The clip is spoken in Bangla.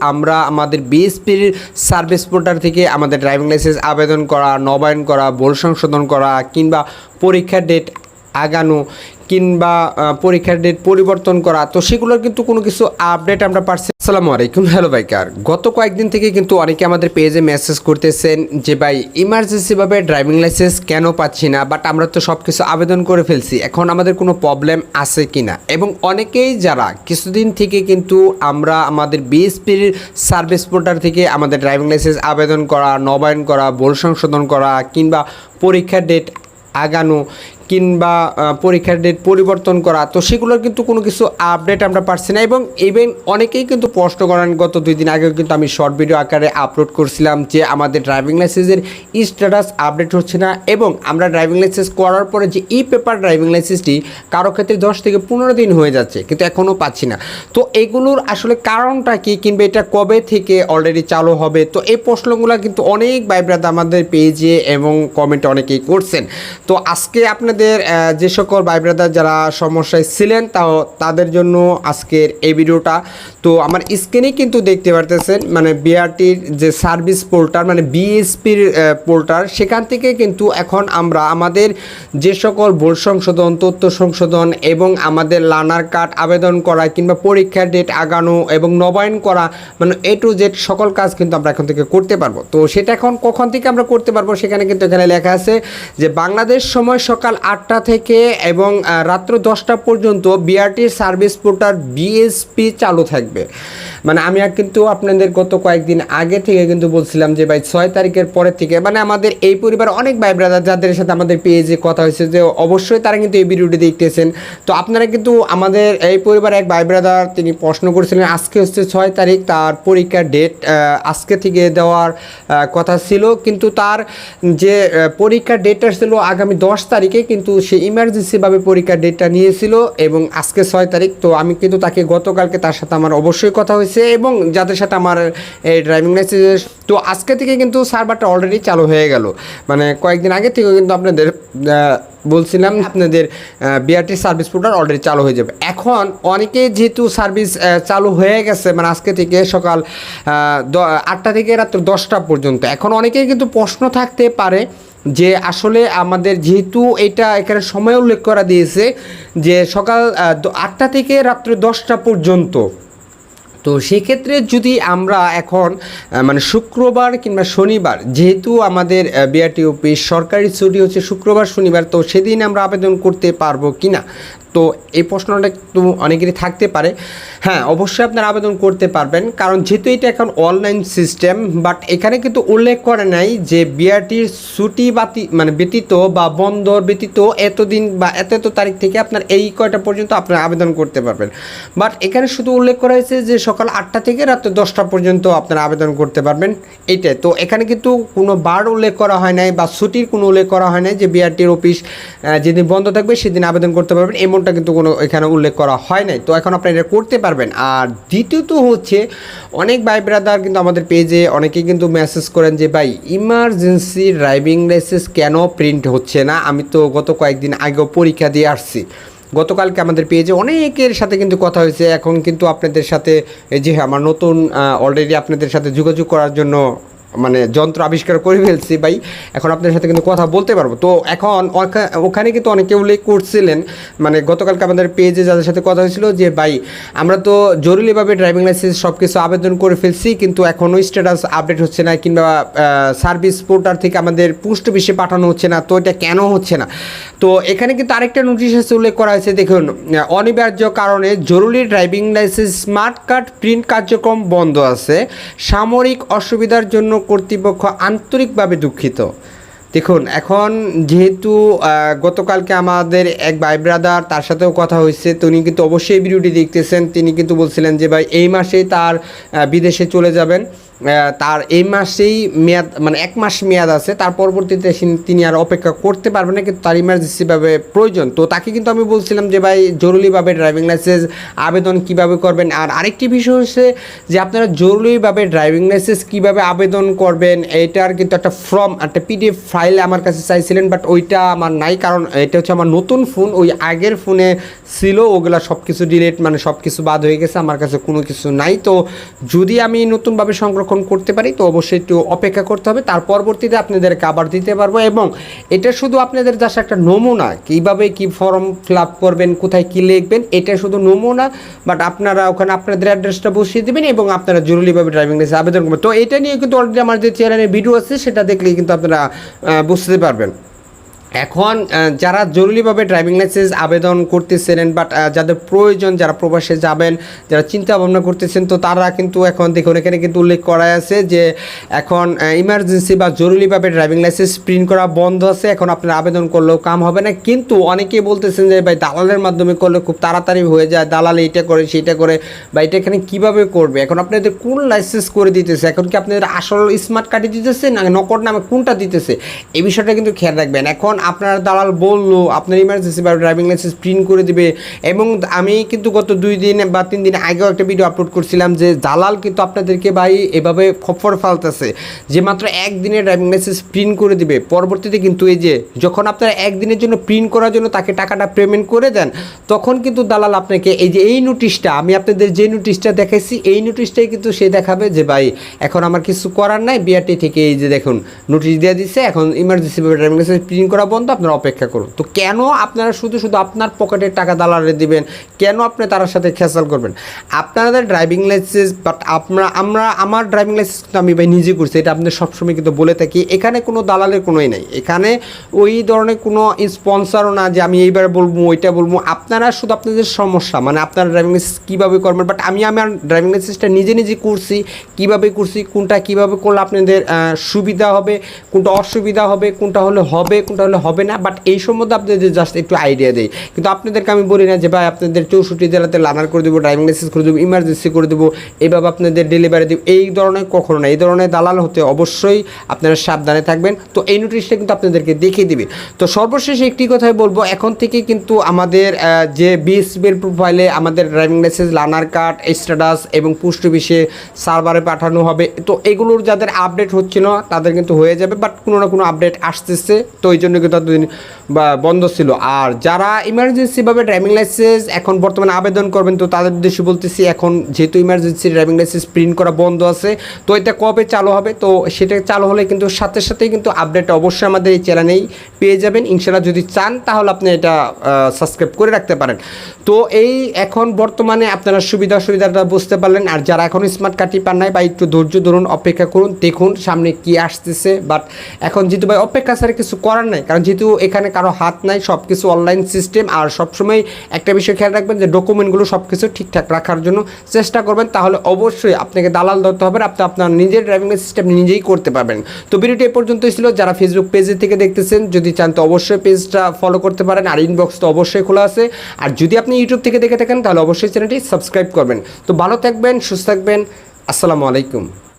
আমরা আমাদের বিএসপির সার্ভিস পোর্টাল থেকে আমাদের ড্রাইভিং লাইসেন্স আবেদন করা, নবায়ন করা বোল সংশোধন করা কিংবা পরীক্ষার ডেট আগানো কিংবা পরীক্ষার ডেট পরিবর্তন করা। তো সেগুলোর কিন্তু কোনো কিছু আপডেট আমরা পারছি আসসালামু আলাইকুম হ্যালো বাইকার গত কয়েকদিন থেকে কিন্তু অনেকে আমাদের পেজে মেসেজ করতেছেন যে, ভাই ইমার্জেন্সিভাবে ড্রাইভিং লাইসেন্স কেন পাচ্ছি না? বাট আমরা তো সব কিছু আবেদন করে ফেলছি। এখন আমাদের কোনো প্রবলেম আছে কি না এবং অনেকেই যারা, কিছুদিন থেকে কিন্তু আমরা আমাদের বিএসপির সার্ভিস পোর্টাল থেকে আমাদের ড্রাইভিং লাইসেন্স আবেদন করা, নবায়ন করা ভুল সংশোধন করা, কিংবা পরীক্ষার ডেট আগানো কিংবা পরীক্ষার ডেট পরিবর্তন করা, তো সেগুলোর কিন্তু কোনো কিছু আপডেট আমরা পারছি না। এবং ইভেন অনেকেই কিন্তু প্রশ্ন করেন, গত দুই দিন আগেও কিন্তু আমি শর্ট ভিডিও আকারে আপলোড করছিলাম যে আমাদের ড্রাইভিং লাইসেন্সের স্ট্যাটাস আপডেট হচ্ছে না এবং আমরা ড্রাইভিং লাইসেন্স করার পরে যে ই পেপার ড্রাইভিং লাইসেন্সটি কারও ক্ষেত্রে দশ থেকে পনেরো দিন হয়ে যাচ্ছে, কিন্তু এখনও পাচ্ছি না। তো এগুলোর আসলে কারণটা কি কিংবা এটা কবে থেকে অলরেডি চালু হবে? তো এই প্রশ্নগুলো কিন্তু অনেক ভাইব্রাদ আমাদের পেজে এবং কমেন্টে অনেকেই করছেন। তো আজকে আপনাদের যে সকল ভাই ব্রাদার যারা সমস্যায় ছিলেন তাও তাদের জন্য আজকের এই ভিডিওটা। তো আমার স্ক্রিনে কিন্তু দেখতে পারতেছেন মানে বিআরটির যে সার্ভিস পোর্টাল মানে বিএসপির পোর্টাল, সেখান থেকে কিন্তু এখন আমরা আমাদের যে সকল ভুল সংশোধন, তথ্য সংশোধন এবং আমাদের লার্নার কার্ড আবেদন করা কিংবা পরীক্ষার ডেট আগানো এবং নবায়ন করা মানে এ টু জেড সকল কাজ কিন্তু আমরা এখন থেকে করতে পারব। তো সেটা এখন কখন থেকে আমরা করতে পারব সেখানে কিন্তু এখানে লেখা আছে যে বাংলাদেশ সময় সকাল আটটা থেকে এবং রাত্র দশটা পর্যন্ত বিআরটির সার্ভিস পোর্টাল বিএসপি চালু থাকবে। মানে আমি আর কিন্তু আপনাদের গত কয়েকদিন আগে থেকে কিন্তু বলছিলাম যে, ভাই, ছয় তারিখের পরের থেকে মানে আমাদের এই পরিবার অনেক ভাই ব্রাদার যাদের সাথে আমাদের পেজে কথা হয়েছে যে, অবশ্যই তারা কিন্তু এই ভিডিওটি দেখতেছেন। তো আপনারা কিন্তু আমাদের এই পরিবার এক ভাই ব্রাদার, তিনি প্রশ্ন করেছিলেন, আজকে হচ্ছে ছয় তারিখ, তার পরীক্ষার ডেট আজকে থেকে দেওয়ার কথা ছিল। কিন্তু তার যে পরীক্ষার ডেটটা ছিল আগামী দশ তারিখে, কিন্তু সে ইমার্জেন্সিভাবে পরীক্ষার ডেটটা নিয়েছিল এবং আজকে ছয় তারিখ। তো আমি কিন্তু তাকে গতকালকে তার সাথে আমার অবশ্যই কথা হয়েছে এবং যাদের সাথে আমার এই ড্রাইভিং লাইসেন্স তো আজকে থেকে কিন্তু সার্ভারটা অলরেডি চালু হয়ে গেল। মানে কয়েকদিন আগে থেকে কিন্তু আপনাদের বলছিলাম আপনাদের বিআরটি সার্ভিস পোর্টাল অলরেডি চালু হয়ে যাবে। এখন অনেকে যেহেতু সার্ভিস চালু হয়ে গেছে মানে আজকে থেকে সকাল দ- আটটা থেকে রাত্র দশটা পর্যন্ত। এখন অনেকেই কিন্তু প্রশ্ন থাকতে পারে যে আসলে আমাদের যেহেতু এটা এখানে সময় উল্লেখ করা দিয়েছে যে সকাল আটটা থেকে রাত্র দশটা পর্যন্ত তো সেক্ষেত্রে যদি আমরা এখন মানে শুক্রবার কিংবা শনিবার, যেহেতু আমাদের বিআরটি অফিস সরকারি ছুটি হচ্ছে শুক্রবার, শনিবার, তো সেদিন আমরা আবেদন করতে পারব কি না তো এই প্রশ্নটা একটু অনেকেরই থাকতে পারে। হ্যাঁ অবশ্যই আপনারা আবেদন করতে পারবেন, কারণ যেহেতু এটা এখন অনলাইন সিস্টেম বাট এখানে কিন্তু উল্লেখ করে নাই যে বিআরটির ছুটি বাতি মানে ব্যতীত বা বন্দর ব্যতীত এতদিন বা এত এত তারিখ থেকে আপনার এই কয়টা পর্যন্ত আপনারা আবেদন করতে পারবেন। বাট এখানে শুধু উল্লেখ করা হয়েছে যে সকাল আটটা থেকে রাত্র দশটা পর্যন্ত আপনারা আবেদন করতে পারবেন। এইটাই। তো এখানে কিন্তু কোনো বার উল্লেখ করা হয় নাই বা ছুটির কোনো উল্লেখ করা হয় নাই যে বিআরটির অফিস যেদিন বন্ধ থাকবে সেদিন আবেদন করতে পারবেন। এমনটা কিন্তু কোনো এখানে উল্লেখ করা হয় নাই। তো এখন আপনারা এটা করতে পারবেন। আর দ্বিতীয়ত হচ্ছে, অনেক ভাই ব্রাদার কিন্তু আমাদের পেজে অনেকেই কিন্তু মেসেজ করেন যে, ভাই ইমার্জেন্সি ড্রাইভিং লাইসেন্স কেন প্রিন্ট হচ্ছে না? আমি তো গত কয়েকদিন আগেও পরীক্ষা দিয়ে আসছি। গতকালকে আমাদের পেজে অনেকের সাথে কিন্তু কথা হয়েছে। এখন কিন্তু আপনাদের সাথে যে আমার নতুন অলরেডি আপনাদের সাথে যোগাযোগ করার জন্য মানে যন্ত্র আবিষ্কার করে ফেলছি ভাই। এখন আপনার সাথে কিন্তু কথা বলতে পারব। তো এখন ওখা- ওখানে কিন্তু অনেকে উল্লেখ করছিলেন। মানে গতকালকে আমাদের পেজে যাদের সাথে কথা হয়েছিল যে, ভাই, আমরা তো জরুরিভাবে ড্রাইভিং লাইসেন্স সব কিছু আবেদন করে ফেলছি, কিন্তু এখনও স্ট্যাটাস আপডেট হচ্ছে না কিংবা সার্ভিস পোর্টাল থেকে আমাদের পুষ্ট অফিসে পাঠানো হচ্ছে না, তো এটা কেন হচ্ছে না? তো এখানে কিন্তু আরেকটা নোটিশ আছে উল্লেখ করা হয়েছে। দেখুন, অনিবার্য কারণে জরুরি driving licence smart card print কার্যক্রম বন্ধ আছে। সামরিক অসুবিধার জন্য কর্তৃপক্ষ আন্তরিকভাবে দুঃখিত। দেখুন, এখন যেহেতু গতকালকে আমাদের এক ভাই ব্রাদার তার সাথেও কথা হয়েছে তিনি কিন্তু অবশ্যই ভিডিওটি দেখতেছেন। তিনি কিন্তু বলছিলেন যে, ভাই, এই মাসেই তার বিদেশে চলে যাবেন। তার এই মাসেই মেয়াদ মানে এক মাস মেয়াদ আছে, তার পরবর্তীতে তিনি আর অপেক্ষা করতে পারবেন না, কিন্তু তার ইমার্জেন্সিভাবে প্রয়োজন। তো তাকে কিন্তু আমি বলছিলাম যে, ভাই, জরুরিভাবে ড্রাইভিং লাইসেন্স আবেদন কীভাবে করবেন? আর আরেকটি বিষয় হচ্ছে যে, আপনারা জরুরিভাবে ড্রাইভিং লাইসেন্স কীভাবে আবেদন করবেন, এটার কিন্তু একটা ফর্ম একটা পিডিএফ ফাইল আমার কাছে চাইছিলেন বাট ওইটা আমার নাই, কারণ এটা হচ্ছে আমার নতুন ফোন ওই আগের ফোনে ছিল, ওগুলা সব কিছু ডিলেট মানে সব কিছু বাদ হয়ে গেছে, আমার কাছে কোনো কিছু নাই। তো যদি আমি নতুনভাবে সংরক্ষণ করতে পারি, তো অবশ্যই একটু অপেক্ষা করতে হবে। তার পরবর্তীতে আপনাদেরকে আবার দিতে পারব এবং এটা শুধু আপনাদের জাস্ট একটা নমুনা, কীভাবে কি ফর্ম ফিল আপ করবেন, কোথায় কী লিখবেন, এটা শুধু নমুনা, বাট আপনারা ওখানে আপনাদের অ্যাড্রেসটা বসিয়ে দেবেন এবং আপনারা জরুরিভাবে ড্রাইভিং লাইসেন্স আবেদন করবেন। তো এটা নিয়ে কিন্তু অলরেডি আমার যে চ্যানেলের ভিডিও আছে, সেটা দেখলেই কিন্তু আপনারা বুঝতে পারবেন। এখন যারা জরুরিভাবে ড্রাইভিং লাইসেন্স আবেদন করতেছিলেন বাট যাদের প্রয়োজন, যারা প্রবাসে যাবেন, যারা চিন্তা ভাবনা করতেছেন, তো তারা কিন্তু এখন দেখুন, এখানে কিন্তু উল্লেখ করা আছে যে এখন ইমার্জেন্সি বা জরুরিভাবে ড্রাইভিং লাইসেন্স প্রিন্ট করা বন্ধ আছে, এখন আপনার আবেদন করলেও কাম হবে না। কিন্তু অনেকেই বলতেছেন যে, ভাই, দালালের মাধ্যমে করলে খুব তাড়াতাড়ি হয়ে যায়, দালাল এইটা করে, সেইটা করে, বা এটা এখানে কীভাবে করবে? এখন আপনাদের কোন লাইসেন্স করে দিতেছে? এখন কি আপনাদের আসল স্মার্ট কার্ডই দিতেছে, না নকল নামে কোনটা দিতেছে? এই বিষয়টা কিন্তু খেয়াল রাখবেন। এখন আপনার দালাল বলল, আপনার ইমার্জেন্সি বা ড্রাইভিং লাইসেন্স প্রিন্ট করে দিবে। এবং আমি কিন্তু গত দুই দিন বা তিন দিন আগেও একটা ভিডিও আপলোড করছিলাম যে দালাল কিন্তু আপনাদেরকে ভাই এভাবে খপ্পর ফালতেছে। যে মাত্র একদিনের ড্রাইভিং লাইসেন্স প্রিন্ট করে দিবে। পরবর্তীতে কিন্তু এই যে যখন আপনারা একদিনের জন্য প্রিন্ট করার জন্য তাকে টাকাটা পেমেন্ট করে দেন, তখন কিন্তু দালাল আপনাকে এই যে এই নোটিশটা আমি আপনাদের যে নোটিশটা দেখাইছি, এই নোটিশটাই কিন্তু সে দেখাবে যে ভাই এখন আমার কিছু করার নাই বিআরটি থেকে এই যে দেখুন নোটিশ দিয়ে দিচ্ছে এখন ইমার্জেন্সি ড্রাইভিং লাইসেন্স প্রিন্ট করা বন্ধ, আপনারা অপেক্ষা করুন। তো কেন আপনারা শুধু শুধু আপনার পকেটের টাকা দালালে দিবেন? কেন আপনি তার সাথে খেসাল করবেন? আপনাদের ড্রাইভিং লাইসেন্স বাট আমরা আমরা, আমার ড্রাইভিং লাইসেন্স কিন্তু আমি ভাই নিজে করছি, এটা আপনাদের সবসময় কিন্তু বলে থাকি। এখানে কোনো দালালের কোনোই নাই। এখানে ওই ধরনের কোনো স্পন্সারও না যে আমি এইবার বলব, ওইটা বলব। আপনারা শুধু আপনাদের সমস্যা মানে আপনার ড্রাইভিং লাইসেন্স কীভাবে করবেন? বাট আমি আমার ড্রাইভিং লাইসেন্সটা নিজে নিজে করছি, কীভাবে করছি, কোনটা কীভাবে করলে আপনাদের সুবিধা হবে, কোনটা অসুবিধা হবে, কোনটা হলে হবে, কোনটা হলে হবে না বাট এই সম্বন্ধে আপনাদের জাস্ট একটু আইডিয়া দেয় কিন্তু আপনাদেরকে আমি বলি না যে, ভাই, আপনাদের চৌষট্টি জেলাতে লার্নার করে দেবো ড্রাইভিং লাইসেন্স করে দেবো ইমার্জেন্সি করে দেবো এইভাবে আপনাদের ডেলিভারি দেবো। এই ধরনের কখনো না, এই ধরনের দালাল হতে অবশ্যই আপনারা সাবধানে থাকবেন। তো এই নোটিশটা কিন্তু আপনাদেরকে দেখিয়ে দিবে। তো সর্বশেষ একটি কথাই বলব, এখন থেকে কিন্তু আমাদের যে বিএসবিএল প্রোফাইলে আমাদের ড্রাইভিং লাইসেন্স লানার কার্ড স্ট্যাটাস এবং পোস্ট অফিসে সার্ভারে পাঠানো হবে, তো এগুলোর যাদের আপডেট হচ্ছে না, তাদের কিন্তু হয়ে যাবে বাট কোনো না কোনো আপডেট আসতেছে। তো এই জন্য কিন্তু বা বন্ধ ছিল। আর যারা ইমার্জেন্সিভাবে ড্রাইভিং লাইসেন্স এখন বর্তমানে আবেদন করবেন, তো তাদের উদ্দেশ্যে বলতেছি, এখন যেহেতু ইমার্জেন্সি ড্রাইভিং লাইসেন্স প্রিন্ট করা বন্ধ আছে, তো এটা কবে চালু হবে? তো সেটা চালু হলে কিন্তু সাথে সাথেই কিন্তু আপডেট অবশ্যই আমাদের এই চ্যানেলেই পেয়ে যাবেন। ইনশাল্লাহ যদি চান, তাহলে আপনি এটা সাবস্ক্রাইব করে রাখতে পারেন। তো এই এখন বর্তমানে আপনারা সুবিধা অসুবিধাটা বুঝতে পারলেন। আর যারা এখন স্মার্ট কার্ডটি পান নাই, বা একটু ধৈর্য ধরুন, অপেক্ষা করুন, দেখুন সামনে কি আসতেছে। বাট এখন যেহেতু ভাই, অপেক্ষা ছাড়া কিছু করার নাই কারণ যেহেতু এখানে কারও হাত নাই সব কিছু অনলাইন সিস্টেম আর সবসময় একটা বিষয় খেয়াল রাখবেন যে ডকুমেন্টগুলো সব কিছু ঠিকঠাক রাখার জন্য চেষ্টা করবেন, তাহলে অবশ্যই আপনাকে দালাল ধরতে হবে, আপনি আপনার নিজের ড্রাইভিং সিস্টেম নিজেই করতে পারবেন। তো ভিডিওটি এ পর্যন্তই ছিল, যারা ফেসবুক পেজে থেকে দেখতেছেন, যদি চান তো অবশ্যই পেজটা ফলো করতে পারেন, আর ইনবক্স তো অবশ্যই খোলা আছে। আর যদি আপনি ইউটিউব থেকে দেখে থাকেন, তাহলে অবশ্যই চ্যানেলটি সাবস্ক্রাইব করবেন। তো ভালো থাকবেন, সুস্থ থাকবেন, আসসালামু আলাইকুম।